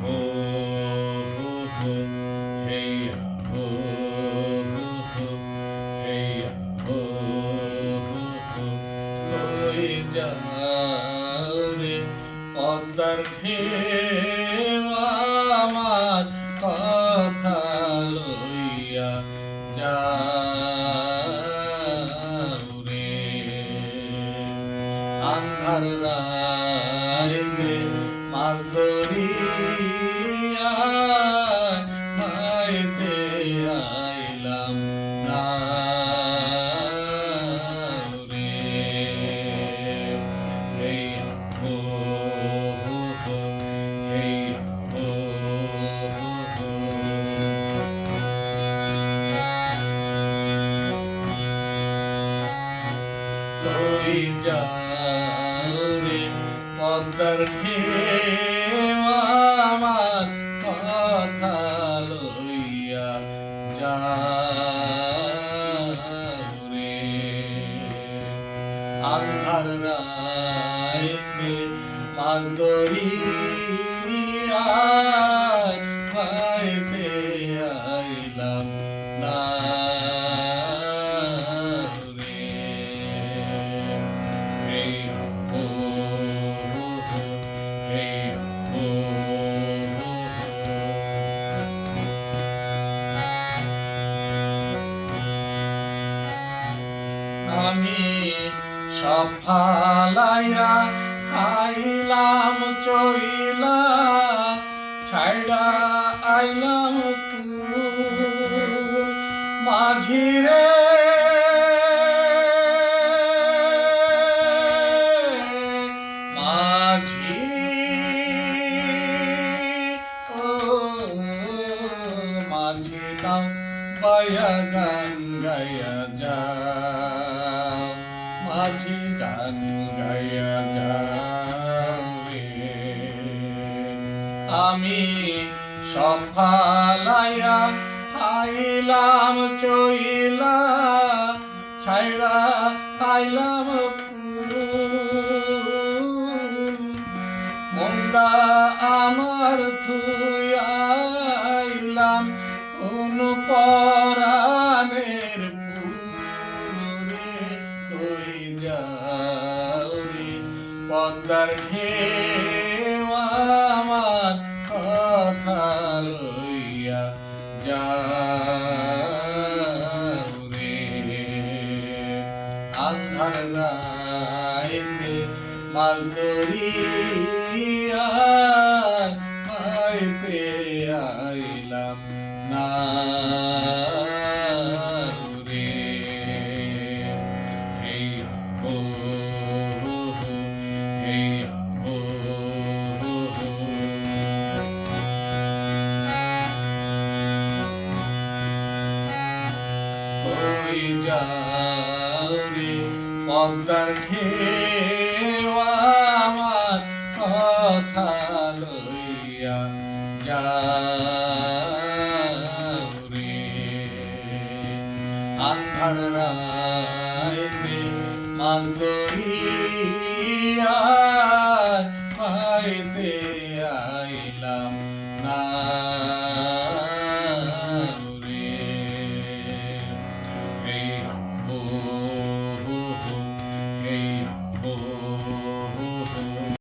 হো লই যাও রে পদ্মার ঢেউ আমার কথা লইয়া যাও রে আন্ধার রাইতে যাও রে পদ্মার ঢেউ আন্ধার রাইতে মাছ ধরিয়া পাইতে আইলাম। আমি সফালাইয়া আইলাম চইলা ছাইড়া আইলাম মাঝিরে। মাঝি ও মাঝি নাও বায়া গান গায়া যাও আমি সফালাইয়া আইলাম, চইলা ছাইরা আইলাম মন্দা আমার থুয়াইলাম কোন পরাণের কই যাও পদ্মার ঘের আধার রাইতে মাছ ধরিয়া মাইতে আইলাম না जा মন্দার আমার কথা লইয়া যা রে। আন্ধার রাইতে মাছ ধরিয়া